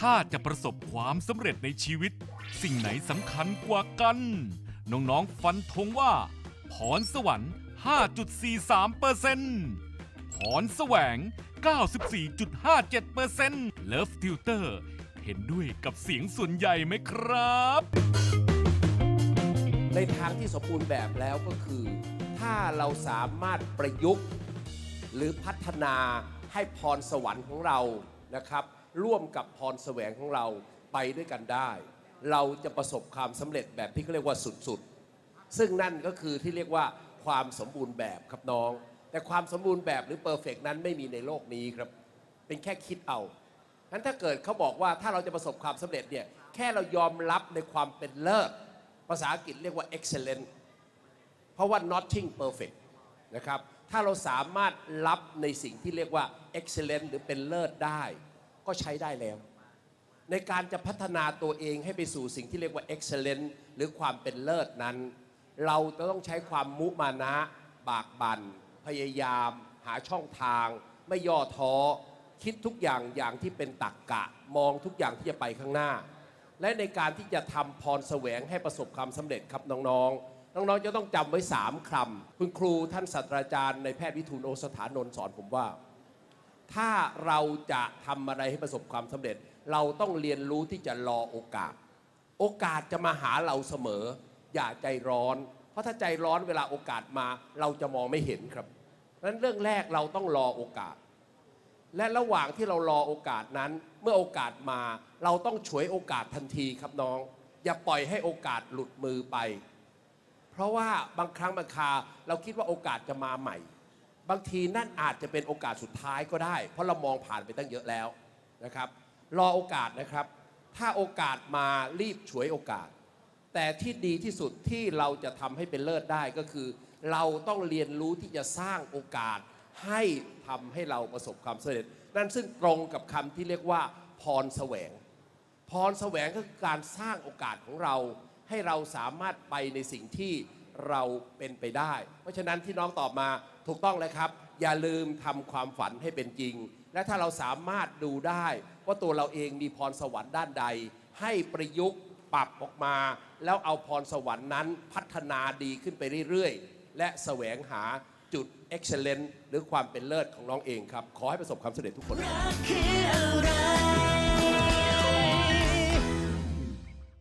ถ้าจะประสบความสำเร็จในชีวิต สิ่งไหนสำคัญกว่ากัน น้องๆฟันธงว่า พรสวรรค์ 5.43เปอร์เซ็นต์พรแสวง 94.57เปอร์เซ็นต์เลิฟติวเตอร์เห็นด้วยกับเสียงส่วนใหญ่ไหมครับ ในทางที่สมบูรณ์แบบแล้วก็คือ ถ้าเราสามารถประยุกต์ หรือพัฒนาให้พรสวรรค์ของเรา นะครับ ร่วมกับพรแสวงของเราไปด้วยกันได้ เราจะประสบความสำเร็จแบบที่เขาเรียกว่าสุดๆ ซึ่งนั่นก็คือที่เรียกว่าความสมบูรณ์แบบครับน้อง แต่ความสมบูรณ์แบบหรือเพอร์เฟกนั้นไม่มีในโลกนี้ครับ เป็นแค่คิดเอางั้นถ้าเกิดเขาบอกว่าถ้าเราจะประสบความสำเร็จเนี่ยแค่เรายอมรับในความเป็นเลิศภาษาอังกฤษเรียกว่า excellent เพราะว่า nothing perfect นะครับ ถ้าเราสามารถรับในสิ่งที่เรียกว่า excellent หรือเป็นเลิศได้ ก็ใช้ได้แล้ว ในการจะพัฒนาตัวเองให้ไปสู่สิ่งที่เรียกว่า excellent หรือความเป็นเลิศนั้น เราจะต้องใช้ความมุมานะ บากบัน่นพยายาม หาช่องทาง ไม่ย่อท้อ คิดทุกอย่างอย่างที่เป็นตักกะ มองทุกอย่างที่จะไปข้างหน้า และในการที่จะทำพรแสวงให้ประสบความสำเร็จครับน้องๆ น้องๆจะต้องจำไว้3คำคุณครูท่านศาสตราจารย์ในแพทย์วิทูลโอสถานนท์สอนผมว่า ถ้าเราจะทำอะไรให้ประสบความสำเร็จ เราต้องเรียนรู้ที่จะรอโอกาส โอกาสจะมาหาเราเสมอ อย่าใจร้อน เพราะถ้าใจร้อนเวลาโอกาสมาเราจะมองไม่เห็นครับนั้นเรื่องแรกเราต้องรอโอกาส และระหว่างที่เรารอโอกาสนั้น เมื่อโอกาสมา เราต้องฉวยโอกาสทันทีครับน้อง อย่าปล่อยให้โอกาสหลุดมือไป เพราะว่าบางครั้งบางคาเราคิดว่าโอกาสจะมาใหม่ บางทีนั่นอาจจะเป็นโอกาสสุดท้ายก็ได้ เพราะเรามองผ่านไปตั้งเยอะแล้วนะครับ รอโอกาสนะครับ ถ้าโอกาสมารีบฉวยโอกาส แต่ที่ดีที่สุดที่เราจะทำให้เป็นเลิศได้ก็คือ เราต้องเรียนรู้ที่จะสร้างโอกาสให้ทำให้เราประสบความสำเร็จ นั่นซึ่งตรงกับคำที่เรียกว่า พรแสวง พรแสวงก็คือการสร้างโอกาสของเรา ให้เราสามารถไปในสิ่งที่เราเป็นไปได้ เพราะฉะนั้นที่น้องตอบมาถูกต้องเลยครับ อย่าลืมทำความฝันให้เป็นจริง และถ้าเราสามารถดูได้ว่าตัวเราเองมีพรสวรรค์ด้านใด ให้ประยุกต์ปรับออกมา แล้วเอาพรสวรรค์นั้นพัฒนาดีขึ้นไปเรื่อยๆ และแสวงหาจุด excellent หรือความเป็นเลิศของน้องเองครับ ขอให้ประสบความสำเร็จทุกคน